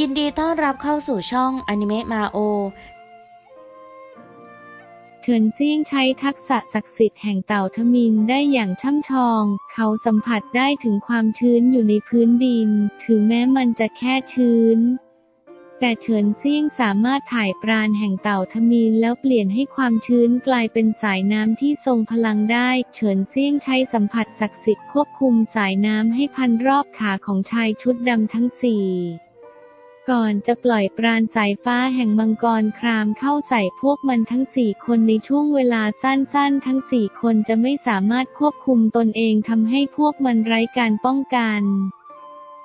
ยินดีต้อนรับเข้าสู่ช่องอนิเมะมาโอเฉินเซี่ยงใช้ทักษะศักดิ์สิทธิ์แห่งเต่าทมินได้อย่างช่ำชอง เขาสัมผัสได้ถึงความชื้นอยู่ในพื้นดิน ถึงแม้มันจะแค่ชื้น แต่เฉินเซี่ยงสามารถถ่ายปราณแห่งเต่าทมินแล้วเปลี่ยนให้ความชื้นกลายเป็นสายน้ำที่ทรงพลังได้ เฉินเซี่ยงใช้สัมผัสศักดิ์สิทธิ์ควบคุมสายน้ำให้พันรอบขาของชายชุดดำทั้งสี่ ก่อนจะปล่อยปราณสายฟ้าแห่งมังกรครามเข้าใส่พวกมันทั้งสี่คนในช่วงเวลาสั้นๆ ทั้งสี่คนจะไม่สามารถควบคุมตนเองทำให้พวกมันไร้การป้องกัน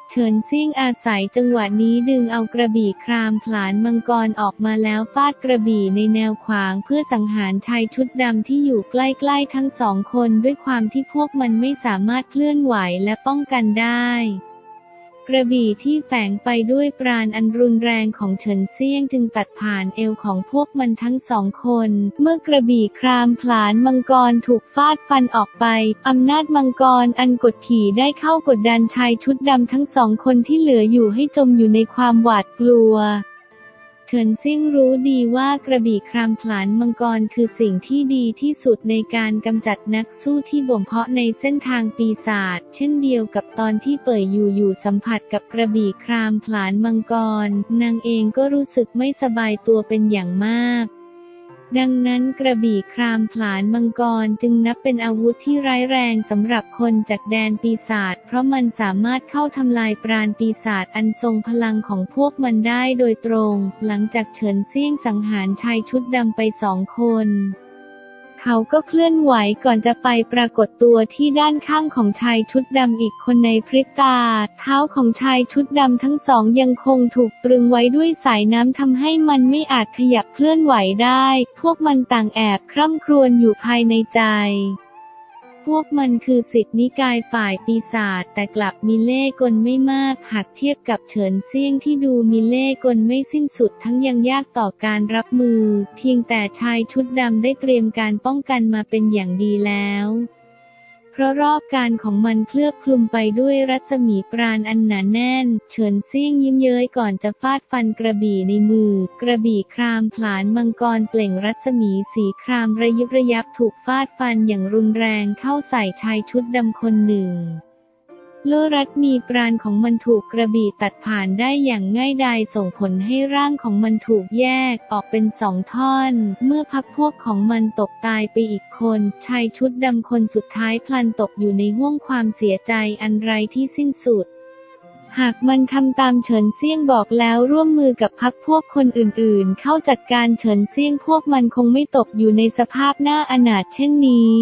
เฉินซิ่งอาศัยจังหวะนี้ดึงเอากระบี่ครามผลานมังกรออกมาแล้วฟาดกระบี่ในแนวขวางเพื่อสังหารชายชุดดำที่อยู่ใกล้ๆทั้งสองคนด้วยความที่พวกมันไม่สามารถเคลื่อนไหวและป้องกันได้ กระบี่ที่แฝงไปด้วยปราณอันรุนแรงของเฉินเซียงจึงตัดผ่านเอวของพวกมันทั้งสองคน เมื่อกระบี่ครามผลานมังกรถูกฟาดฟันออกไป อำนาจมังกรอันกดขี่ได้เข้ากดดันชายชุดดำทั้งสองคนที่เหลืออยู่ให้จมอยู่ในความหวาดกลัว เฉินซิ่งรู้ดีว่ากระบี่ครามผลานมังกรคือสิ่งที่ดีที่สุดในการกำจัดนักสู้ที่บ่มเพาะในเส้นทางปีศาจเช่นเดียวกับตอนที่เปิดอยู่อยู่สัมผัสกับกระบี่ครามผลานมังกร นางเองก็รู้สึกไม่สบายตัวเป็นอย่างมาก ดังนั้นกระบี่ครามผลานมังกรจึงนับเป็นอาวุธที่ร้ายแรงสำหรับคนจากแดนปีศาจเพราะมันสามารถเข้าทำลายปราณปีศาจอันทรงพลังของพวกมันได้โดยตรง หลังจากเฉินเซี่ยงสังหารชายชุดดำไปสองคน เขาก็เคลื่อนไหวก่อนจะไปปรากฏตัวที่ด้านข้างของชายชุดดำอีกคนในพริบตา เท้าของชายชุดดำทั้งสองยังคงถูกตรึงไว้ด้วยสายน้ำทำให้มันไม่อาจขยับเคลื่อนไหวได้ พวกมันต่างแอบคร่ำครวญอยู่ภายในใจ พวกมันคือสิทธินิกายฝ่ายปีศาจแต่กลับมีเล่กลไม่มาก หากเทียบกับเฉินเซี่ยงที่ดูมีเล่กลไม่สิ้นสุดทั้งยังยากต่อการรับมือ เพียงแต่ชายชุดดำได้เตรียมการป้องกันมาเป็นอย่างดีแล้ว เพราะรอบการของมันเคลือบคลุมไปด้วยรัศมีปราณอันหนาแน่น เฉินเซี่ยงยิ้มเย้ยก่อนจะฟาดฟันกระบี่ในมือ กระบี่ครามผลานมังกรเปล่งรัศมีสีครามระยิบระยับถูกฟาดฟันอย่างรุนแรงเข้าใส่ชายชุดดำคนหนึ่ง โลรัตมีปราณของมันถูกกระบี่ตัดผ่านได้อย่างง่ายดายส่งผลให้ร่างของมันถูกแยกออกเป็นสองท่อน เมื่อพักพวกของมันตกตายไปอีกคน ชายชุดดำคนสุดท้ายพลันตกอยู่ในห่วงความเสียใจอันไรที่สิ้นสุดหากมันทำตามเฉินเซี่ยงบอกแล้วร่วมมือกับพักพวกคนอื่นๆ เข้าจัดการเฉินเซี่ยงพวกมันคงไม่ตกอยู่ในสภาพหน้าอนาถเช่นนี้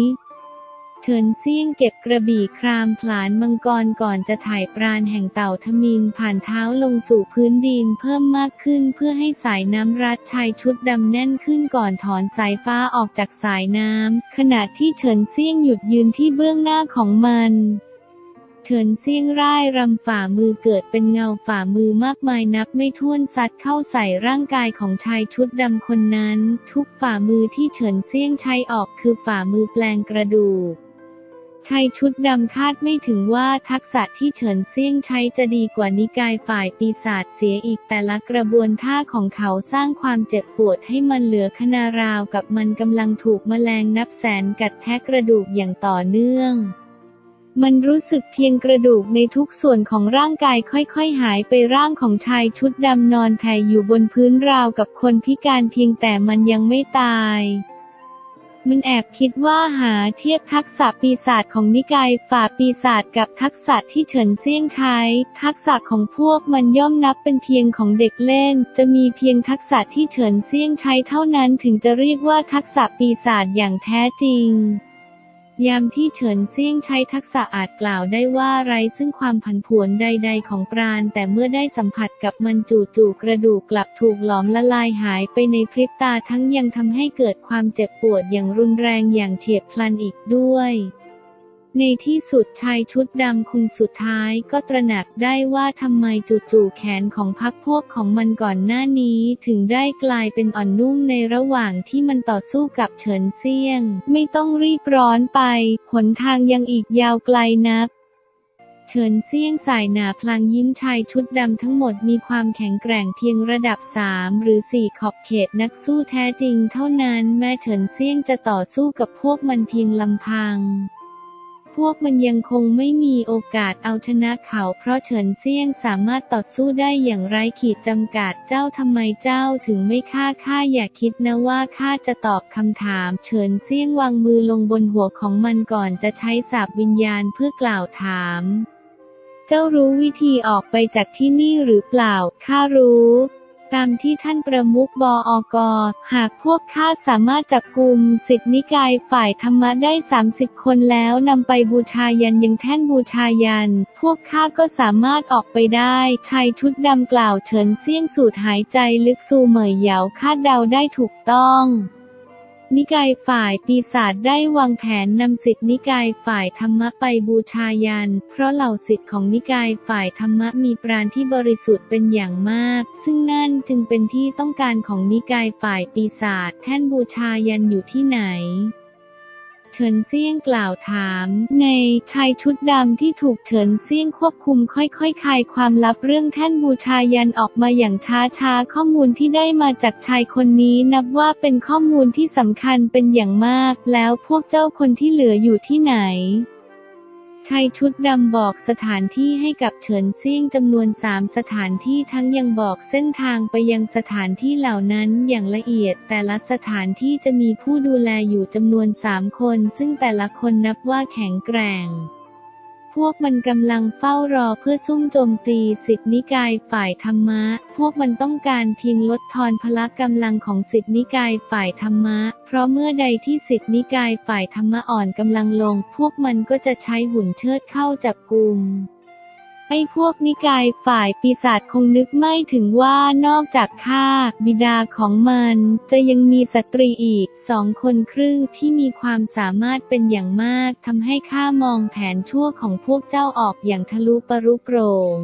เฉินเซี่ยงเก็บกระบี่ครามผลานมังกรก่อนจะถ่ายปราณแห่งเต่าทมินผ่านเท้าลงสู่พื้นดินเพิ่มมากขึ้นเพื่อให้สายน้ำรัดชายชุดดำแน่นขึ้นก่อนถอนสายฟ้าออกจากสายน้ำขณะที่เฉินเซี่ยงหยุดยืนที่เบื้องหน้าของมันเฉินเซี่ยงร่ายรำฝ่ามือเกิดเป็นเงาฝ่ามือมากมายนับไม่ถ้วนซัดเข้าใส่ร่างกายของชายชุดดำคนนั้น ทุกฝ่ามือที่เฉินเซี่ยงใช้ออกคือฝ่ามือแปลงกระดูก ชายชุดดำคาดไม่ถึงว่าทักษะที่เฉินเซี่ยงใช้จะดีกว่านิกายฝ่ายปีศาจเสียอีกแต่ละกระบวนท่าของเขาสร้างความเจ็บปวดให้มันเหลือขนาราวกับมันกำลังถูกแมลงนับแสนกัดแทะกระดูกอย่างต่อเนื่องมันรู้สึกเพียงกระดูกในทุกส่วนของร่างกายค่อยๆ หายไปร่างของชายชุดดำนอนแผ่อยู่บนพื้นราวกับคนพิการเพียงแต่มันยังไม่ตาย มันแอบคิดว่าหาเทียบทักษะปีศาจของนิกายฝ่าปีศาจกับทักษะที่เฉินเซี่ยงใช้ ทักษะของพวกมันย่อมนับเป็นเพียงของเด็กเล่น จะมีเพียงทักษะที่เฉินเซี่ยงใช้เท่านั้นถึงจะเรียกว่าทักษะปีศาจอย่างแท้จริง ยามที่เฉินเซี่ยงใช้ทักษะอาจกล่าวได้ว่าไรซึ่งความผันผวนใด ๆ ของปราณ แต่เมื่อได้สัมผัสกับมันจู่ๆกระดูกกลับถูกหลอมละลายหายไปในพริบตาทั้งยังทำให้เกิดความเจ็บปวดอย่างรุนแรงอย่างเฉียบพลันอีกด้วย ในที่สุดชายชุดดำคนสุดท้ายก็ตระหนักได้ว่าทำไมจู่ๆแขนของพักพวกของมันก่อนหน้านี้ถึงได้กลายเป็นอ่อนนุ่มในระหว่างที่มันต่อสู้กับเฉินเซียง ไม่ต้องรีบร้อนไป หนทางยังอีกยาวไกลนักเฉินเซี่ยงสายหนาพลางยิ้มชายชุดดำทั้งหมดมีความแข็งแกร่งเพียงระดับ 3 หรือ 4 ขอบเขตนักสู้แท้จริงเท่านั้นแม้เฉินเซี่ยงจะต่อสู้กับพวกมันเพียงลำพัง พวกมันยังคงไม่มีโอกาสเอาชนะเขา เพราะเฉินเซียงสามารถต่อสู้ได้อย่างไร้ขีดจำกัดเจ้าทำไมเจ้าถึงไม่ฆ่าข้าอย่าคิดนะว่าข้าจะตอบคำถาม เฉินเซียงวางมือลงบนหัวของมันก่อนจะใช้สาบวิญญาณเพื่อกล่าวถาม เจ้ารู้วิธีออกไปจากที่นี่หรือเปล่าข้ารู้ ตามที่ท่านประมุขบออกหากพวกข้าสามารถจับกลุ่มสิทธินิกายฝ่ายธรรมะได้ 30 คนแล้วนำไปบูชายันยังแท่นบูชายัน พวกข้าก็สามารถออกไปได้ชายชุดดำกล่าวเฉินเซี่ยงสูดหายใจลึกสูเหมยเหยาคาดเดาได้ถูกต้อง นิกายฝ่ายปีศาจได้วางแผนนำสิทธินิกายฝ่ายธรรมะไปบูชายัน เพราะเหล่าสิทธิของนิกายฝ่ายธรรมะมีปราณที่บริสุทธิ์เป็นอย่างมาก ซึ่งนั่นจึงเป็นที่ต้องการของนิกายฝ่ายปีศาจแท่นบูชายันอยู่ที่ไหน เฉินเซี่ยงกล่าวถาม ในชายชุดดำที่ถูกเฉินเซี่ยงควบคุมค่อยๆคลายความลับเรื่องแท่นบูชายันออกมาอย่างช้าๆ ข้อมูลที่ได้มาจากชายคนนี้นับว่าเป็นข้อมูลที่สำคัญเป็นอย่างมาก แล้วพวกเจ้าคนที่เหลืออยู่ที่ไหน ชายชุดดำบอกสถานที่ให้กับเฉินเซี่ยงจำนวนสามสถานที่ทั้งยังบอกเส้นทางไปยังสถานที่เหล่านั้นอย่างละเอียด แต่ละสถานที่จะมีผู้ดูแลอยู่จำนวนสามคน ซึ่งแต่ละคนนับว่าแข็งแกร่ง พวกมันกำลังเฝ้ารอเพื่อซุ่มโจมตีสิทธินิกายฝ่ายธรรมะ พวกมันต้องการเพียงลดทอนพละกำลังของสิทธินิกายฝ่ายธรรมะ เพราะเมื่อใดที่สิทธินิกายฝ่ายธรรมะอ่อนกำลังลง พวกมันก็จะใช้หุ่นเชิดเข้าจับกลุ่ม ไอ้พวกนิกายฝ่ายปีศาจคงนึกไม่ถึงว่านอกจากข้าบิดาของมัน จะยังมีสตรีอีกสองคนครึ่งที่มีความสามารถเป็นอย่างมากทำให้ข้ามองแผนชั่วของพวกเจ้าออกอย่างทะลุปรุโปรง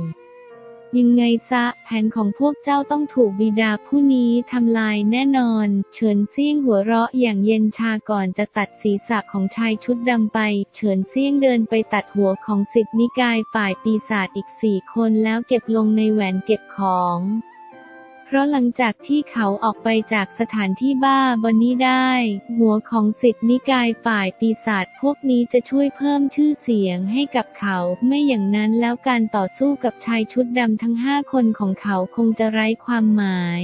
ยังไงซะ แผนของพวกเจ้าต้องถูกบิดาผู้นี้ทำลายแน่นอน เฉินเซี่ยงหัวเราะอย่างเย็นชาก่อนจะตัดศีรษะของชายชุดดำไป เฉินเซี่ยงเดินไปตัดหัวของสิบนิกายฝ่ายปีศาจอีกสี่คนแล้วเก็บลงในแหวนเก็บของ ราะหลังจากที่เขาออกไปจากสถานที่บ้าบอนนี้ได้ หัวของสิทธินิกายฝ่ายปีศาจพวกนี้จะช่วยเพิ่มชื่อเสียงให้กับเขา ไม่อย่างนั้นแล้วการต่อสู้กับชายชุดดำทั้งห้าคนของเขาคงจะไร้ความหมาย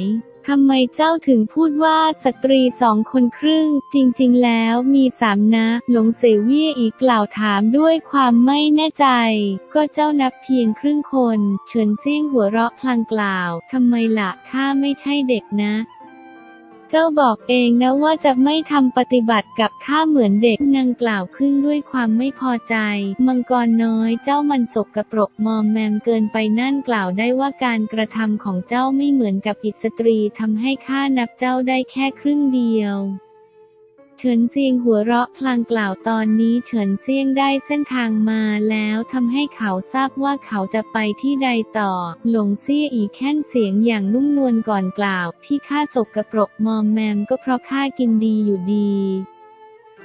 ทำไมเจ้าถึงพูดว่าสตรีสองคนครึ่ง จริงๆ แล้วมีสามนะ หลงเสเวียอีกกล่าวถามด้วยความไม่แน่ใจ ก็เจ้านับเพียงครึ่งคน เฉินเซี่ยงหัวเราะพลางกล่าว ทำไมล่ะข้าไม่ใช่เด็กนะ เจ้าบอกเองนะว่าจะไม่ทำปฏิบัติกับข้าเหมือนเด็กนางกล่าวขึ้นด้วยความไม่พอใจ มังกรน้อยเจ้ามันสกกระปรกมอมแมมเกินไปนั่นกล่าวได้ว่าการกระทำของเจ้าไม่เหมือนกับอิสตรีทำให้ข้านับเจ้าได้แค่ครึ่งเดียว เฉินเซียงหัวเราะพลางกล่าวตอนนี้เฉินเซียงได้เส้นทางมาแล้วทำให้เขาทราบว่าเขาจะไปที่ใดต่อ หลงเซี่ยอีแค้นเสียงอย่างนุ่มนวลก่อนกล่าว ที่ข้าศกกระปรกมอมแมมก็เพราะข้ากินดีอยู่ดี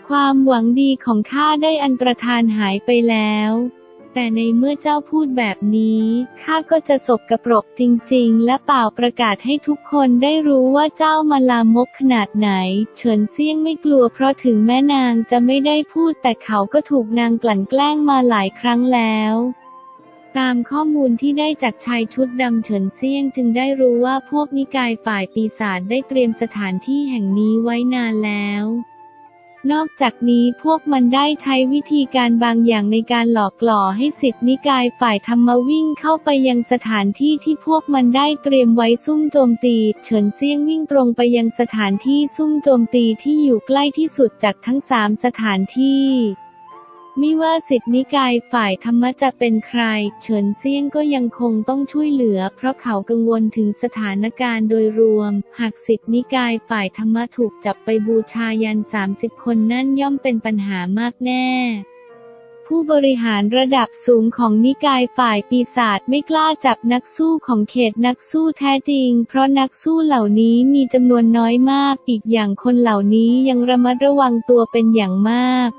ความหวังดีของข้าได้อันตรธานหายไปแล้ว แต่ในเมื่อเจ้าพูดแบบนี้ ข้าก็จะสบกระปรกจริง ๆ และเป่าประกาศให้ทุกคนได้รู้ว่าเจ้ามาลามกขนาดไหน เฉินเซี่ยงไม่กลัวเพราะถึงแม่นางจะไม่ได้พูดแต่เขาก็ถูกนางกลั่นแกล้งมาหลายครั้งแล้วตามข้อมูลที่ได้จากชายชุดดำเฉินเซี่ยงจึงได้รู้ว่าพวกนิกายฝ่ายปีศาจได้เตรียมสถานที่แห่งนี้ไว้นานแล้ว นอกจากนี้พวกมันได้ใช้วิธีการบางอย่างในการหลอกหล่อให้สิทธินิกายฝ่ายธรรมวิ่งเข้าไปยังสถานที่ที่พวกมันได้เตรียมไว้ซุ่มโจมตี เฉินเซียงวิ่งตรงไปยังสถานที่ซุ่มโจมตีที่อยู่ใกล้ที่สุดจากทั้งสามสถานที่ ไม่ว่าสิทธินิกายฝ่ายธรรมะจะเป็นใคร เฉินเซี่ยงก็ยังคงต้องช่วยเหลือ เพราะเขากังวลถึงสถานการณ์โดยรวม หากสิทธินิกายฝ่ายธรรมะถูกจับไปบูชายัน 30 คนนั่นย่อมเป็นปัญหามากแน่ผู้บริหารระดับสูงของนิกายฝ่ายปีศาจไม่กล้าจับนักสู้ของเขตนักสู้แท้จริง เพราะนักสู้เหล่านี้มีจำนวนน้อยมาก อีกอย่างคนเหล่านี้ยังระมัดระวังตัวเป็นอย่างมาก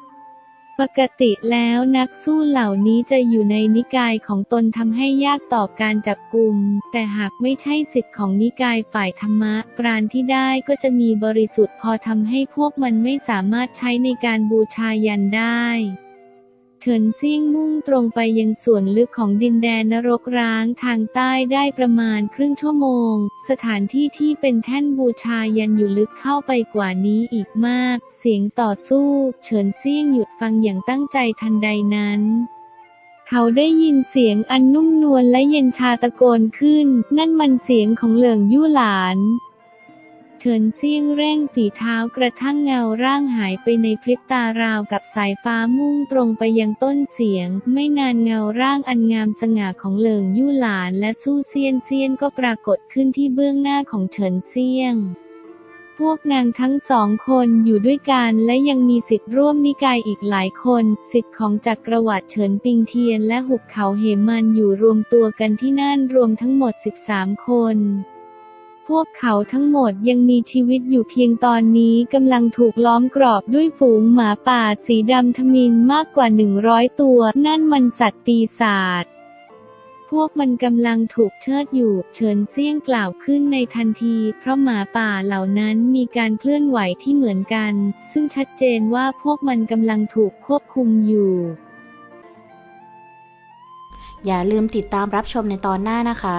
ปกติแล้วนักสู้เหล่านี้จะอยู่ในนิกายของตนทำให้ยากต่อการจับกลุ่ม แต่หากไม่ใช่สิทธิ์ของนิกายฝ่ายธรรมะ ปราณที่ได้ก็จะมีบริสุทธิ์พอทำให้พวกมันไม่สามารถใช้ในการบูชายันได้ เฉินเซี่ยงมุ่งตรงไปยังส่วนลึกของดินแดนนรกร้างทางใต้ได้ประมาณครึ่งชั่วโมง สถานที่ที่เป็นแท่นบูชายันอยู่ลึกเข้าไปกว่านี้อีกมาก เสียงต่อสู้ เฉินเซี่ยงหยุดฟังอย่างตั้งใจทันใดนั้นเขาได้ยินเสียงอันนุ่มนวลและเย็นชาตะโกนขึ้น นั่นมันเสียงของเหลิงยู่หลาน ฉินเซี่ยงเร่งฝีเท้ากระทั่งเงาร่างหายไปในพริบตาราวกับสายฟ้ามุ่งตรงไปยังต้นเสียง ไม่นานเงาร่างอันงามสง่าของเหลิงยู่หลานและสู้เซียนเซียนก็ปรากฏขึ้นที่เบื้องหน้าของเฉินเซี่ยงพวกนางทั้งสองคนอยู่ด้วยกันและยังมีสิทธิ์ร่วมนิกายอีกหลายคน สิทธิ์ของจักรวรรดิเฉินปิงเทียนและหุบเขาเหมันอยู่รวมตัวกันที่นั่นรวมทั้งหมด 13 คน พวกเขาทั้งหมดยังมีชีวิตอยู่เพียงตอนนี้กำลังถูกล้อมกรอบด้วยฝูงหมาป่าสีดำทมินมากกว่า 100 ตัว นั่นมันสัตว์ปีศาจพวกมันกำลังถูกเชิดอยู่ เฉินเซี่ยงกล่าวขึ้นในทันที เพราะหมาป่าเหล่านั้นมีการเคลื่อนไหวที่เหมือนกัน ซึ่งชัดเจนว่าพวกมันกำลังถูกควบคุมอยู่ อย่าลืมติดตามรับชมในตอนหน้านะคะ